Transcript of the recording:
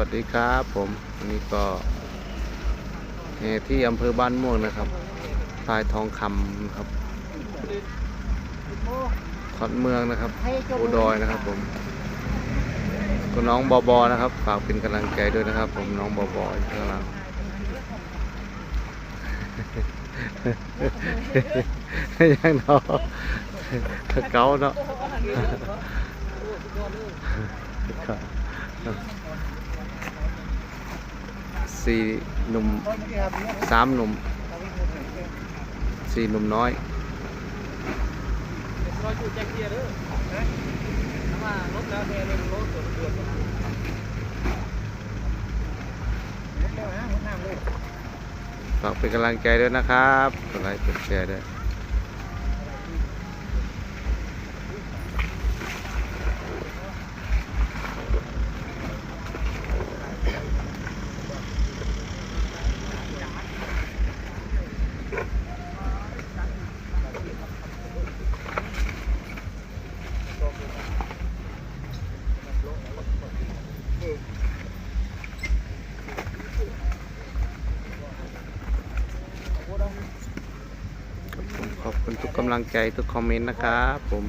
วัสดีครับผมวันนี้ก็ที่อำเภอบ้านม่วงนะครับพลายทองคำครับขอนเมืองนะครับอุดอยนะครับ ผมก็น้องบอบอนะครับฝากเป็นกำลังใจด้วยนะครับ ผมน้องบอบออยู่ข้างหลังยังเนาะเก้าเนาะ ครับ สี่หนุ่มสามหนุ่มสี่หนุ่มน้อยฝากเป็นกำลังใจด้วยนะครับกดไลค์กดแชร์ด้วย ขอบคุณทุกกำลังใจทุกคอมเมนต์นะครับผม